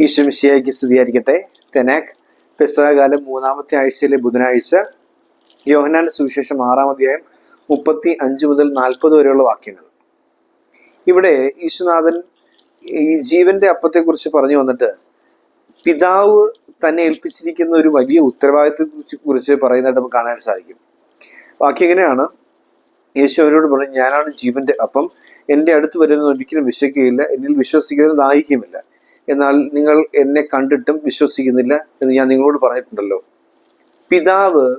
ഈശ്വമിശിയായിക്ക് സ്തുതിയായിരിക്കട്ടെ. തെനാക് പെസകാലം മൂന്നാമത്തെ ആഴ്ചയിലെ ബുധനാഴ്ച യോഹനാന്റെ സുവിശേഷം ആറാം അധ്യായം മുപ്പത്തി അഞ്ച് മുതൽ നാൽപ്പത് വരെയുള്ള വാക്യങ്ങൾ. ഇവിടെ ഈശ്വനാഥൻ ഈ ജീവന്റെ അപ്പത്തെക്കുറിച്ച് പറഞ്ഞു വന്നിട്ട് പിതാവ് തന്നെ ഏൽപ്പിച്ചിരിക്കുന്ന ഒരു വലിയ ഉത്തരവാദിത്വത്തെ കുറിച്ച് പറയുന്നതായിട്ട് നമുക്ക് കാണാൻ സാധിക്കും. വാക്യം എങ്ങനെയാണ് യേശു അവരോട് പറഞ്ഞു ഞാനാണ് ജീവന്റെ അപ്പം. എന്റെ അടുത്ത് വരുന്നത് ഒരിക്കലും വിശ്വസിക്കുകയില്ല. എന്നിൽ വിശ്വസിക്കുന്നത് ദാഹിക്കുമില്ല എന്നാൽ നിങ്ങൾ എന്നെ കണ്ടിട്ടും വിശ്വസിക്കുന്നില്ല എന്ന് ഞാൻ നിങ്ങളോട് പറഞ്ഞിട്ടുണ്ടല്ലോ. പിതാവ്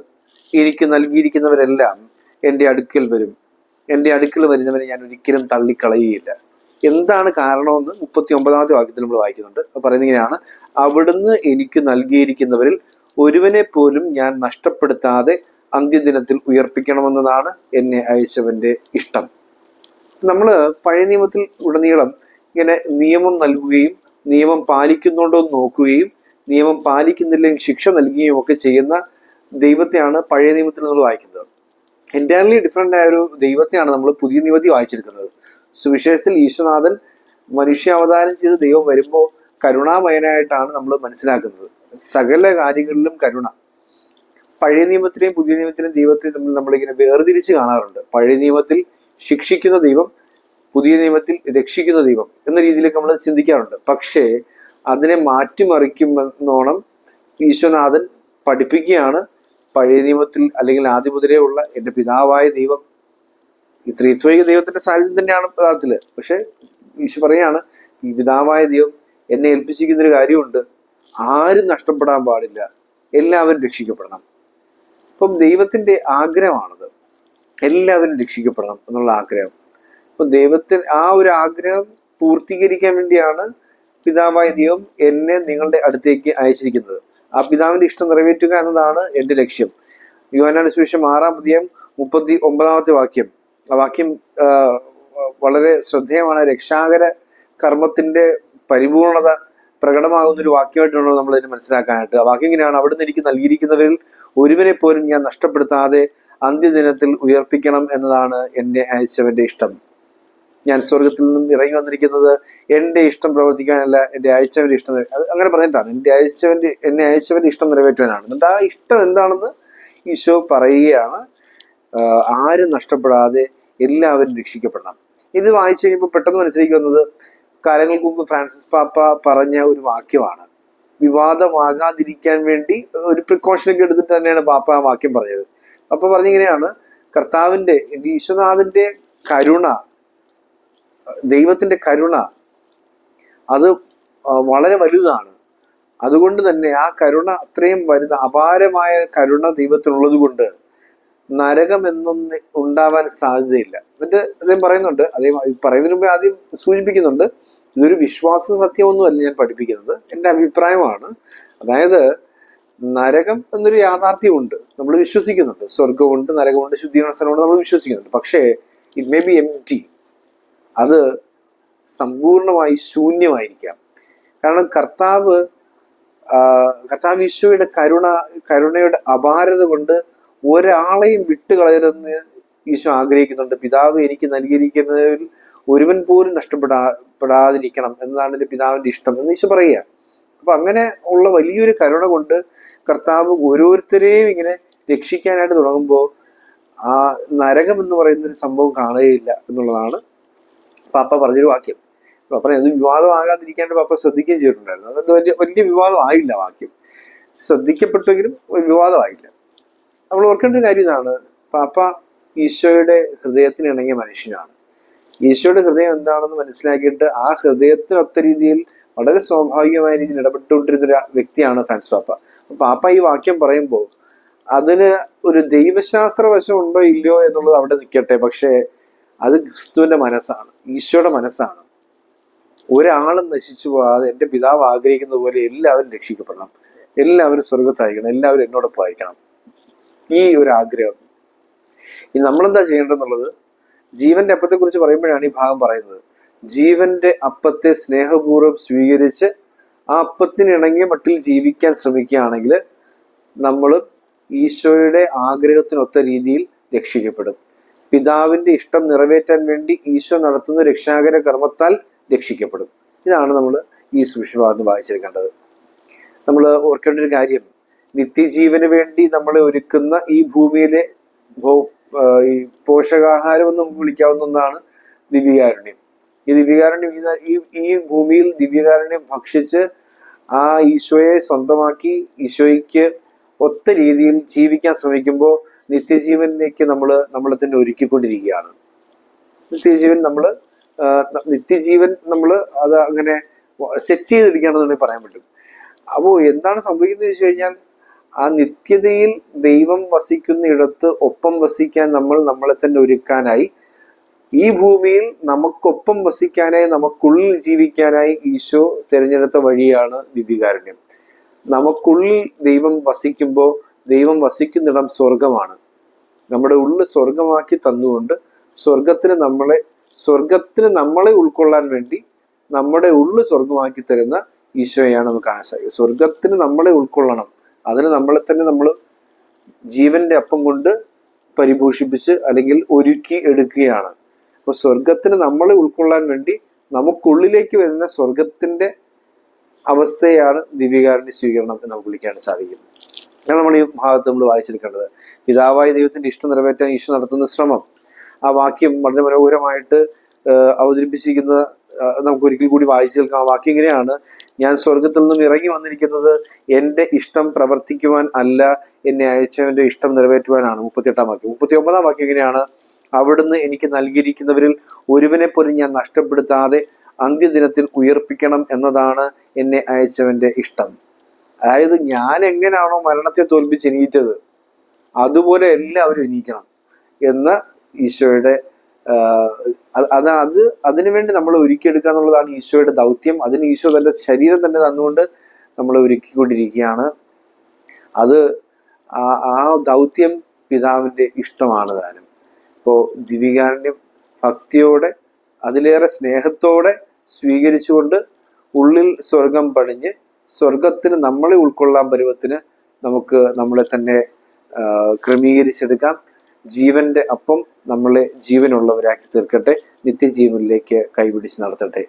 എനിക്ക് നൽകിയിരിക്കുന്നവരെല്ലാം എന്റെ അടുക്കൽ വരും. എന്റെ അടുക്കൽ വരുന്നവരെ ഞാൻ ഒരിക്കലും തള്ളിക്കളയുകയില്ല. എന്താണ് കാരണമെന്ന് മുപ്പത്തി ഒമ്പതാമത്തെ വാക്യത്തിൽ നമ്മൾ വായിക്കുന്നുണ്ട്. പറയുന്നത് ഇങ്ങനെയാണ്. അവിടുന്ന് എനിക്ക് നൽകിയിരിക്കുന്നവരിൽ ഒരുവനെ പോലും ഞാൻ നഷ്ടപ്പെടുത്താതെ അന്ത്യദിനത്തിൽ ഉയർപ്പിക്കണമെന്നതാണ് എന്നെ അയച്ചവന്റെ ഇഷ്ടം. നമ്മൾ പഴയ നിയമത്തിൽ ഉടനീളം ഇങ്ങനെ നിയമം നൽകുകയും നിയമം പാലിക്കുന്നുണ്ടോ എന്ന് നോക്കുകയും നിയമം പാലിക്കുന്നില്ലെങ്കിൽ ശിക്ഷ നൽകുകയും ഒക്കെ ചെയ്യുന്ന ദൈവത്തെയാണ് പഴയ നിയമത്തിൽ നമ്മൾ വായിക്കുന്നത്. എന്റയർലി ഡിഫറെന്റ് ആയ ഒരു ദൈവത്തെയാണ് നമ്മൾ പുതിയ നിയമത്തിൽ വായിച്ചിരിക്കുന്നത്. സുവിശേഷത്തിൽ ഈശ്വനാഥൻ മനുഷ്യാവതാരം ചെയ്ത് ദൈവം വരുമ്പോൾ കരുണാമയനായിട്ടാണ് നമ്മൾ മനസ്സിലാക്കുന്നത്. സകല കാര്യങ്ങളിലും കരുണ. പഴയ നിയമത്തിലെയും പുതിയ നിയമത്തിലെയും ദൈവത്തെ തമ്മിൽ നമ്മളിങ്ങനെ വേർതിരിച്ച് കാണാറുണ്ട്. പഴയ നിയമത്തിൽ ശിക്ഷിക്കുന്ന ദൈവം പുതിയ നിയമത്തിൽ രക്ഷിക്കുന്ന ദൈവം എന്ന രീതിയിലേക്ക് നമ്മൾ ചിന്തിക്കാറുണ്ട്. പക്ഷേ അതിനെ മാറ്റിമറിക്കുമെന്നോണം ഈശ്വനാഥൻ പഠിപ്പിക്കുകയാണ്. പഴയ നിയമത്തിൽ അല്ലെങ്കിൽ ആദ്യം മുതലേ ഉള്ള എന്റെ പിതാവായ ദൈവം ഈ ദൈവത്തിന്റെ സാന്നിധ്യം തന്നെയാണ് പദാർത്ഥത്തിൽ പക്ഷെ ഈശോ പറയാണ് ഈ പിതാവായ ദൈവം എന്നെ ഏൽപ്പിച്ചിരിക്കുന്ന ഒരു കാര്യമുണ്ട്. ആരും നഷ്ടപ്പെടാൻ പാടില്ല. എല്ലാവരും രക്ഷിക്കപ്പെടണം. അപ്പം ദൈവത്തിന്റെ ആഗ്രഹമാണത്. എല്ലാവരും രക്ഷിക്കപ്പെടണം എന്നുള്ള ആഗ്രഹം. അപ്പൊ ദൈവത്തിന് ആ ഒരു ആഗ്രഹം പൂർത്തീകരിക്കാൻ വേണ്ടിയാണ് പിതാവായ ദൈവം എന്നെ നിങ്ങളുടെ അടുത്തേക്ക് അയച്ചിരിക്കുന്നത്. ആ പിതാവിന്റെ ഇഷ്ടം നിറവേറ്റുക എന്നതാണ് എന്റെ ലക്ഷ്യം. യോഹന്നാന സുവിശേഷം ആറാം അധ്യായം മുപ്പത്തി ഒമ്പതാമത്തെ വാക്യം. ആ വാക്യം വളരെ ശ്രദ്ധേയമാണ്. രക്ഷാകര കർമ്മത്തിന്റെ പരിപൂർണത പ്രകടമാകുന്ന ഒരു വാക്യമായിട്ടാണ് നമ്മൾ ഇതിനെ മനസ്സിലാക്കാനായിട്ട്. ആ വാക്യം ഇങ്ങനെയാണ്. അവിടുന്ന് എനിക്ക് നൽകിയിരിക്കുന്നവരിൽ ഒരുവനെ പോലും ഞാൻ നഷ്ടപ്പെടുത്താതെ അന്ത്യദിനത്തിൽ ഉയർപ്പിക്കണം എന്നതാണ് എന്നെ അയച്ചവന്റെ ഇഷ്ടം. ഞാൻ സ്വർഗത്തിൽ നിന്നും ഇറങ്ങി വന്നിരിക്കുന്നത് എന്റെ ഇഷ്ടം പ്രവർത്തിക്കാനല്ല എന്റെ അയച്ചവന്റെ ഇഷ്ടം അങ്ങനെ പറഞ്ഞിട്ടാണ്. എന്റെ അയച്ചവന്റെ എന്നെ അയച്ചവന്റെ ഇഷ്ടം നിറവേറ്റുവാനാണ്. എന്നിട്ട് ആ ഇഷ്ടം എന്താണെന്ന് ഈശോ പറയുകയാണ്. ആരും നഷ്ടപ്പെടാതെ എല്ലാവരും രക്ഷിക്കപ്പെടണം. ഇത് വായിച്ചു കഴിഞ്ഞപ്പോൾ പെട്ടെന്ന് മനസ്സിലേക്ക് വന്നത് കാലങ്ങൾക്ക് മുമ്പ് ഫ്രാൻസിസ് പാപ്പ പറഞ്ഞ ഒരു വാക്യമാണ്. വിവാദമാകാതിരിക്കാൻ വേണ്ടി ഒരു പ്രിക്കോഷനൊക്കെ എടുത്തിട്ട് തന്നെയാണ് പാപ്പ ആ വാക്യം പറഞ്ഞത്. പാപ്പ പറഞ്ഞിങ്ങനെയാണ് കർത്താവിന്റെ ഈശ്വനാഥന്റെ കരുണ ദൈവത്തിന്റെ കരുണ അത് വളരെ വലുതാണ്. അതുകൊണ്ട് തന്നെ ആ കരുണ അത്രയും വലുത് അപാരമായ കരുണ ദൈവത്തിനുള്ളത് കൊണ്ട് നരകം എന്നൊന്ന് ഉണ്ടാവാൻ സാധ്യതയില്ല. എന്നിട്ട് അദ്ദേഹം പറയുന്നുണ്ട് അദ്ദേഹം പറയുന്നതിന് മുമ്പേ ആദ്യം സൂചിപ്പിക്കുന്നുണ്ട് ഇതൊരു വിശ്വാസ സത്യമൊന്നുമല്ല ഞാൻ പഠിപ്പിക്കുന്നത്. എന്റെ അഭിപ്രായമാണ് അതായത് നരകം എന്നൊരു യാഥാർത്ഥ്യമുണ്ട് നമ്മൾ വിശ്വസിക്കുന്നുണ്ട്. സ്വർഗമുണ്ട് നരകമുണ്ട് ശുദ്ധീകരണ സ്ഥലമുണ്ട് നമ്മൾ വിശ്വസിക്കുന്നുണ്ട്. പക്ഷേ it may be empty അത് സമ്പൂർണമായി ശൂന്യമായിരിക്കാം. കാരണം കർത്താവ് കർത്താവ് ഈശോയുടെ കരുണ കരുണയുടെ അപാരത കൊണ്ട് ഒരാളെയും വിട്ടുകളയരുതെന്ന് ഈശോ ആഗ്രഹിക്കുന്നുണ്ട്. പിതാവ് എനിക്ക് നൽകിയിരിക്കുന്നതിൽ ഒരുവൻ പോലും നഷ്ടപ്പെടാ പെടാതിരിക്കണം എന്നതാണ് എന്റെ പിതാവിന്റെ ഇഷ്ടം എന്ന് ഈശോ പറയുക. അപ്പൊ അങ്ങനെ ഉള്ള വലിയൊരു കരുണ കൊണ്ട് കർത്താവ് ഓരോരുത്തരെയും ഇങ്ങനെ രക്ഷിക്കാനായിട്ട് തുടങ്ങുമ്പോൾ ആ നരകം എന്ന് പറയുന്ന ഒരു സംഭവം കാണുകയില്ല എന്നുള്ളതാണ് പാപ്പ പറഞ്ഞൊരു വാക്യം. പാപ്പ അത് വിവാദമാകാതിരിക്കാണ്ട് പാപ്പ ശ്രദ്ധിക്കുകയും ചെയ്തിട്ടുണ്ടായിരുന്നു. അതുകൊണ്ട് വലിയ വലിയ വിവാദം ആയില്ല വാക്യം ശ്രദ്ധിക്കപ്പെട്ടെങ്കിലും വിവാദമായില്ല. നമ്മൾ ഓർക്കേണ്ട ഒരു കാര്യം ഇതാണ്. പാപ്പ ഈശോയുടെ ഹൃദയത്തിന് ഇണങ്ങിയ മനുഷ്യനാണ്. ഈശോയുടെ ഹൃദയം എന്താണെന്ന് മനസ്സിലാക്കിയിട്ട് ആ ഹൃദയത്തിനൊത്ത രീതിയിൽ വളരെ സ്വാഭാവികമായ രീതിയിൽ ഇടപെട്ടുകൊണ്ടിരുന്ന ഒരു വ്യക്തിയാണ് ഫ്രാൻസ് പാപ്പ. പാപ്പ ഈ വാക്യം പറയുമ്പോൾ അതിന് ഒരു ദൈവശാസ്ത്ര വശം ഉണ്ടോ ഇല്ലയോ എന്നുള്ളത് അവിടെ നിൽക്കട്ടെ. പക്ഷേ അത് ക്രിസ്തുവിന്റെ മനസ്സാണ്. ഈശോയുടെ മനസ്സാണ്. ഒരാളും നശിച്ചു പോകാതെ എന്റെ പിതാവ് ആഗ്രഹിക്കുന്ന പോലെ എല്ലാവരും രക്ഷിക്കപ്പെടണം. എല്ലാവരും സ്വർഗത്തായിരിക്കണം എല്ലാവരും എന്നോടൊപ്പം ആയിരിക്കണം. ഈ ഒരു ആഗ്രഹം. ഇനി നമ്മളെന്താ ചെയ്യേണ്ടതെന്നുള്ളത്? ജീവന്റെ അപ്പത്തെ കുറിച്ച് പറയുമ്പോഴാണ് ഈ ഭാഗം പറയുന്നത്. ജീവന്റെ അപ്പത്തെ സ്നേഹപൂർവം സ്വീകരിച്ച് ആ അപ്പത്തിന് ഇണങ്ങിയ മട്ടിൽ ജീവിക്കാൻ ശ്രമിക്കുകയാണെങ്കിൽ നമ്മൾ ഈശോയുടെ ആഗ്രഹത്തിനൊത്ത രീതിയിൽ രക്ഷിക്കപ്പെടും. പിതാവിന്റെ ഇഷ്ടം നിറവേറ്റാൻ വേണ്ടി ഈശോ നടത്തുന്ന രക്ഷാകര കർമ്മത്താൽ രക്ഷിക്കപ്പെടും. ഇതാണ് നമ്മൾ ഈ സുഷിഭാഗത്ത് വായിച്ചിരിക്കേണ്ടത്. നമ്മൾ ഓർക്കേണ്ട ഒരു കാര്യം നിത്യജീവന് വേണ്ടി നമ്മളെ ഒരുക്കുന്ന ഈ ഭൂമിയിലെ ഈ പോഷകാഹാരം എന്ന് നമുക്ക് വിളിക്കാവുന്ന ഒന്നാണ് ദിവ്യകാരുണ്യം. ഈ ദിവ്യകാരുണ്യം ഈ ഈ ഭൂമിയിൽ ദിവ്യകാരുണ്യം ഭക്ഷിച്ച് ആ ഈശോയെ സ്വന്തമാക്കി ഈശോയ്ക്ക് ഒത്ത രീതിയിൽ ജീവിക്കാൻ ശ്രമിക്കുമ്പോൾ നിത്യജീവനിലേക്ക് നമ്മൾ നമ്മളെ തന്നെ ഒരുക്കിക്കൊണ്ടിരിക്കുകയാണ്. നിത്യജീവൻ നമ്മൾ നിത്യജീവൻ നമ്മൾ അത് അങ്ങനെ സെറ്റ് ചെയ്തിരിക്കുകയാണെന്നുണ്ടെങ്കിൽ പറയാൻ പറ്റും. അപ്പോൾ എന്താണ് സംഭവിക്കുന്നത് വെച്ച് കഴിഞ്ഞാൽ ആ നിത്യതയിൽ ദൈവം വസിക്കുന്ന ഇടത്ത് ഒപ്പം വസിക്കാൻ നമ്മൾ നമ്മളെ തന്നെ ഒരുക്കാനായി ഈ ഭൂമിയിൽ നമുക്കൊപ്പം വസിക്കാനായി നമുക്കുള്ളിൽ ജീവിക്കാനായി ഈശോ തിരഞ്ഞെടുത്ത വഴിയാണ് ദിവ്യകാരുണ്യം. നമുക്കുള്ളിൽ ദൈവം വസിക്കുമ്പോൾ ദൈവം വസിക്കുന്നിടം സ്വർഗമാണ് നമ്മുടെ ഉള്ളിൽ സ്വർഗമാക്കി തന്നുകൊണ്ട് സ്വർഗത്തിന് നമ്മളെ സ്വർഗത്തിന് നമ്മളെ ഉൾക്കൊള്ളാൻ വേണ്ടി നമ്മുടെ ഉള്ളു സ്വർഗമാക്കി തരുന്ന ഈശോയാണ് നമുക്ക് കാണാൻ സാധിക്കുക. സ്വർഗത്തിന് നമ്മളെ ഉൾക്കൊള്ളണം. അതിന് നമ്മളെ തന്നെ നമ്മൾ ജീവന്റെ അപ്പം കൊണ്ട് പരിപോഷിപ്പിച്ച് അല്ലെങ്കിൽ ഒരുക്കി എടുക്കുകയാണ്. അപ്പൊ സ്വർഗത്തിന് നമ്മളെ ഉൾക്കൊള്ളാൻ വേണ്ടി നമുക്കുള്ളിലേക്ക് വരുന്ന സ്വർഗത്തിന്റെ അവസ്ഥയാണ് ദിവ്യകാരുണ്യ സ്വീകരണം എന്ന് നമുക്ക് വിളിക്കാൻ സാധിക്കും. ഈ ഭാഗത്ത് നമ്മൾ വായിച്ചിരിക്കേണ്ടത് പിതാവായ ദൈവത്തിന്റെ ഇഷ്ടം നിറവേറ്റാൻ ഈശോ നടത്തുന്ന ശ്രമം. ആ വാക്യം വളരെ മനോഹരമായിട്ട് അവതരിപ്പിച്ചിരിക്കുന്ന നമുക്ക് ഒരിക്കൽ കൂടി വായിച്ചു കേൾക്കാം. ആ വാക്യം ഇങ്ങനെയാണ്. ഞാൻ സ്വർഗത്തിൽ നിന്നും ഇറങ്ങി വന്നിരിക്കുന്നത് എന്റെ ഇഷ്ടം പ്രവർത്തിക്കുവാൻ അല്ല എന്നെ അയച്ചവന്റെ ഇഷ്ടം നിറവേറ്റുവാനാണ്. മുപ്പത്തിയെട്ടാം വാക്യം. മുപ്പത്തി ഒമ്പതാം വാക്യം ഇങ്ങനെയാണ്. അവിടുന്ന് എനിക്ക് നൽകിയിരിക്കുന്നവരിൽ ഒരുവനെ പോലും ഞാൻ നഷ്ടപ്പെടുത്താതെ അന്ത്യദിനത്തിൽ ഉയർപ്പിക്കണം എന്നതാണ് എന്നെ അയച്ചവന്റെ ഇഷ്ടം. അതായത് ഞാൻ എങ്ങനെയാണോ മരണത്തെ തോൽപ്പിച്ച് എണീറ്റത് അതുപോലെ എല്ലാവരും എണീക്കണം എന്ന് ഈശോയുടെ അത് അത് അതിനു അതിനുവേണ്ടി നമ്മൾ ഒരുക്കിയെടുക്കുക എന്നുള്ളതാണ് ഈശോയുടെ ദൗത്യം. അതിന് ഈശോ തന്റെ ശരീരം തന്നെ തന്നുകൊണ്ട് നമ്മൾ ഒരുക്കിക്കൊണ്ടിരിക്കുകയാണ്. അത് ആ ആ ദൗത്യം പിതാവിന്റെ ഇഷ്ടമാണ് താനും. ഇപ്പോ ദിവികാരണ്യം ഭക്തിയോടെ അതിലേറെ സ്നേഹത്തോടെ സ്വീകരിച്ചുകൊണ്ട് ഉള്ളിൽ സ്വർഗം പണിഞ്ഞ് സ്വർഗത്തിന് നമ്മളെ ഉൾക്കൊള്ളാൻ പരുവത്തിന് നമുക്ക് നമ്മളെ തന്നെ ക്രമീകരിച്ചെടുക്കാം. ജീവന്റെ അപ്പം നമ്മളെ ജീവനുള്ളവരാക്കി തീർക്കട്ടെ. നിത്യജീവനിലേക്ക് കൈപിടിച്ച് നടത്തട്ടെ.